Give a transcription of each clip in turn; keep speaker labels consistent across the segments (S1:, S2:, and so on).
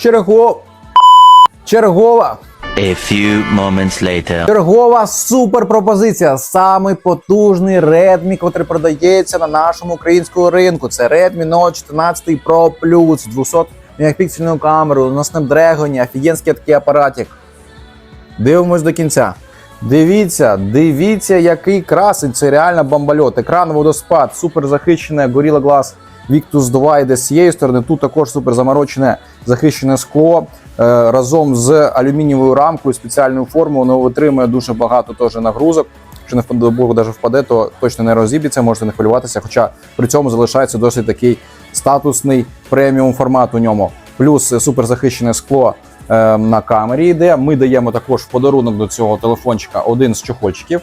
S1: Черго... Чергова.
S2: A few moments later.
S1: Чергова супер пропозиція. Самий потужний Redmi, який продається на нашому українському ринку. Це Redmi Note 14 Pro Plus з 200 мегапіксельною камерою на Snapdragon, офігенський такий апаратик. Дивимось до кінця. Дивіться, дивіться, який красень. Це реально бомбальот. Екран водоспад, супер захищене Gorilla Glass Victus 2 йде з цієї сторони. Тут також супер заморочене захищене скло. Е, разом з алюмінієвою рамкою, спеціальною формою, воно витримує дуже багато теж нагрузок. Якщо не впаде, Богу даже впаде, то точно не розіб'ється, можете не хвилюватися. Хоча при цьому залишається досить такий статусний преміум формат у ньому. Плюс суперзахищене скло е, на камері йде. Ми даємо також в подарунок до цього телефончика один з чохольчиків.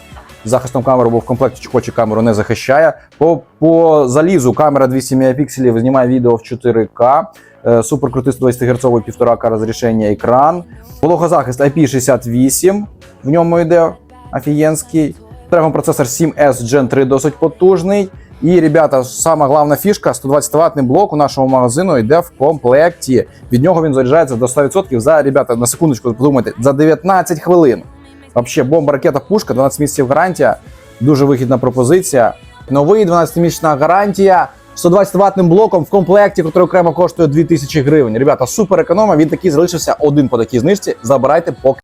S1: Захистом камери, бо в комплекті чохольчик камеру не захищає. По, по залізу камера 200 мегапікселів знімає відео в 4К. Е, Супер крутий 120 Гц 1,5К розрішення екран. Вологозахист IP68. В ньому йде офігенський. Треба процесор 7S Gen 3 досить потужний. І, ребята, сама головна фішка 120 ватний блок у нашого магазину йде в комплекті. Від нього він заряджається до 100% за, ребята, на секундочку подумайте, за 19 хвилин. Вообще, бомба, ракета, пушка, 12 місяців гарантія. Дуже вигідна пропозиція. Новий 12-місячна гарантія 120 ватним блоком в комплекті, який окремо коштує 2000 гривень. Ребята, супер економа. Він такий залишився один по такій знижці. Забирайте поки.